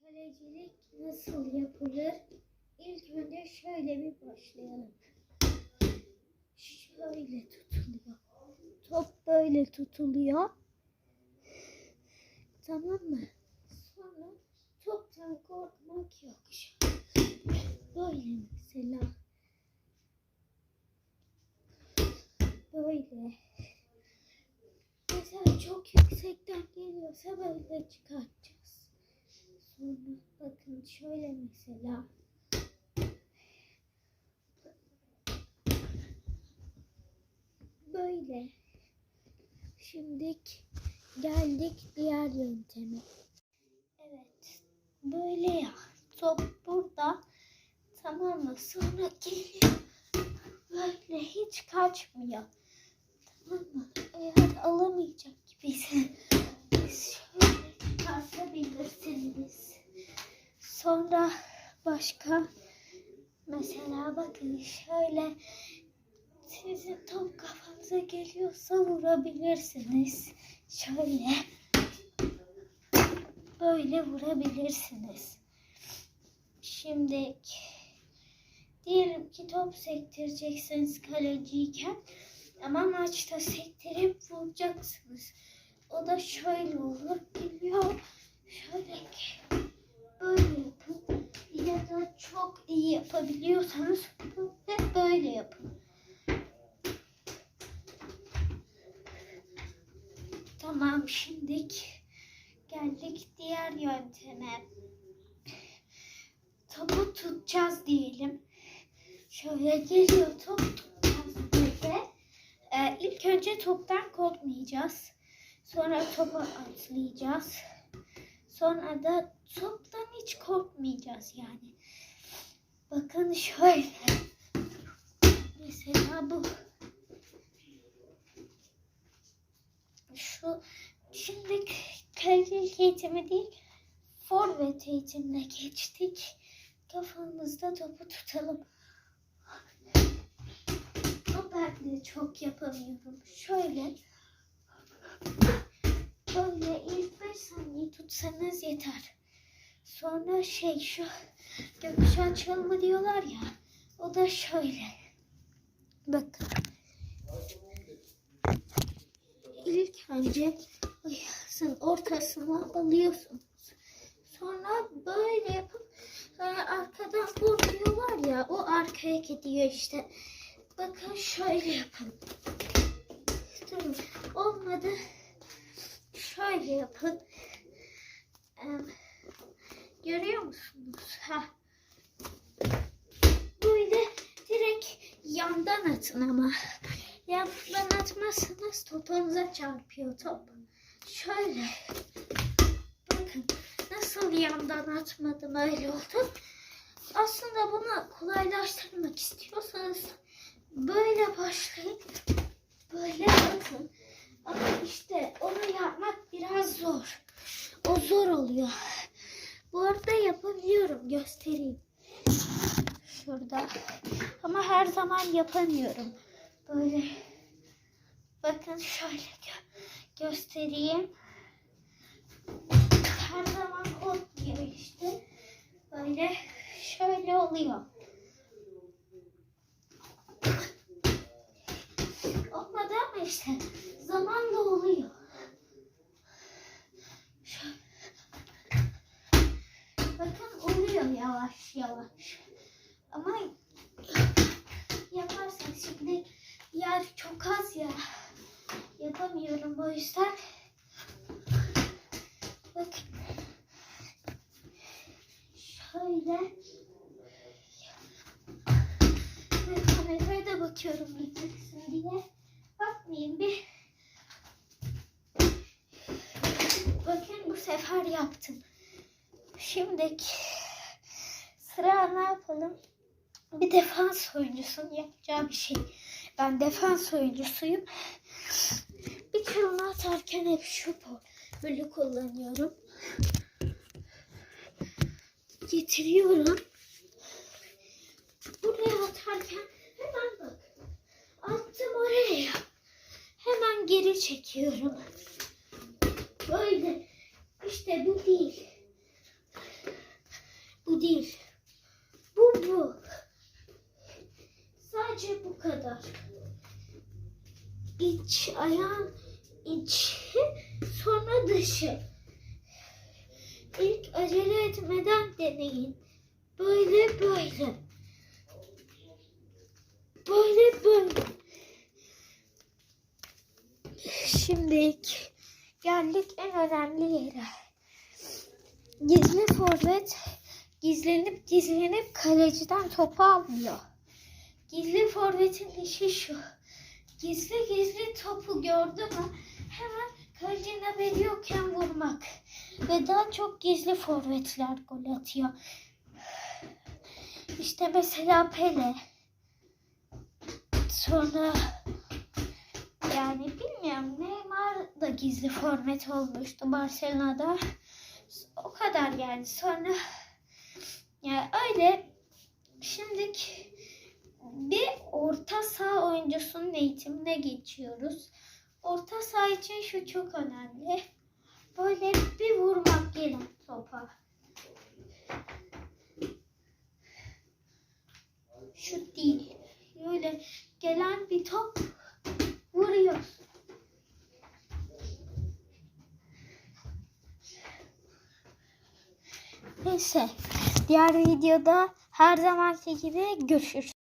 kalecilik nasıl yapılır? İlk önce şöyle bir başlayalım. Şöyle tutuluyor. Top böyle tutuluyor. Tamam mı? Sonra toptan korkmak yok. Böyle mesela. Böyle. Mesela çok yüksekten geliyorsa böyle çıkartacağız. Bakın şöyle mesela. Böyle. Şimdi geldik diğer yönteme. Evet. Böyle ya. Top burada. Tamam mı? Sonra geliyor. Böyle hiç kaçmıyor. Tamam mı? Eğer alamayacak gibiyse şöyle çıkartabilirsiniz. Sonra başka mesela bakın şöyle sizin top kafanıza geliyorsa vurabilirsiniz. Şöyle böyle vurabilirsiniz. Şimdi diyelim ki top sektireceksiniz kaleciyken ama maçta sektirip vuracaksınız. O da şöyle olur. Geliyor. Şöyle ki böyle yapın. Ya da çok iyi yapabiliyorsanız hep böyle yapın. Tamam şimdilik geldik diğer yönteme. Topu tutacağız diyelim. Şöyle geliyor top tutacağız böyle. Ee, ilk önce toptan korkmayacağız. Sonra topa atlayacağız. Sonra da toptan hiç korkmayacağız yani. Bakın şöyle. Mesela bu. Şu şimdi kalecilik eğitimi değil forvet eğitimine geçtik. Kafamızda topu tutalım. Ben de çok yapamıyorum. Şöyle böyle ilk 5 saniye tutsanız yeter. Sonra şey şu gökkuşağı çalımı diyorlar ya. O da şöyle. Bakın. İlk önce ayağınızın ortasına alıyorsunuz. Sonra böyle yapıp sonra arkadan vuruyorlar ya o arkaya gidiyor işte. Bakın şöyle yapın. Durun. Olmadı. Şöyle yapın. Ee, görüyor musunuz? Ha. Böyle direkt yandan atın ama. Yandan atmazsanız topunuza çarpıyor top. Şöyle. Bakın nasıl yandan atmadım öyle oldu. Aslında bunu kolaylaştırmak istiyorsanız böyle başlayın. Böyle bakın. Ama işte onu yapmak biraz zor. O zor oluyor. Bu arada yapabiliyorum. Göstereyim. Şurada. Ama her zaman yapamıyorum. Böyle. Bakın şöyle gö- göstereyim. Her zaman olmuyor işte. Böyle şöyle oluyor. Olmadı ama işte zamanla oluyor. Şöyle. Bakın oluyor yavaş yavaş. Ama yaparsanız şimdi yer çok az ya. Yapamıyorum o yüzden. Bakın. Şöyle. Ve kameraya da bakıyorum gitmesin diye. Bakmayayım bir. Bakın bu sefer yaptım. Şimdi sıra ne yapalım? Bir defans oyuncusunun yapacağı bir şey. Ben defans oyuncusuyum. Bir kırılma atarken hep şu böyle kullanıyorum. Getiriyorum. Buraya atarken hemen bak. Attım oraya. Hemen geri çekiyorum. Böyle. İşte bu değil. değil. Bu bu. Sadece bu kadar. İç ayağın içi sonra dışı. İlk acele etmeden deneyin. Böyle böyle. Böyle böyle. Şimdi geldik en önemli yere. Gizli forvet gizlenip gizlenip kaleciden topu almıyor. Gizli forvetin işi şu. Gizli gizli topu gördü mü hemen kalecinin haberi yokken vurmak. Ve daha çok gizli forvetler gol atıyor. İşte mesela Pele. Sonra yani bilmiyorum Neymar da gizli forvet olmuştu Barcelona'da. O kadar yani sonra yani öyle şimdiki bir orta saha oyuncusunun eğitimine geçiyoruz. Orta saha için şu çok önemli. Böyle bir vurmak gelen topa. Şu değil. Böyle gelen bir top vuruyor. Neyse. Diğer videoda her zamanki gibi görüşürüz.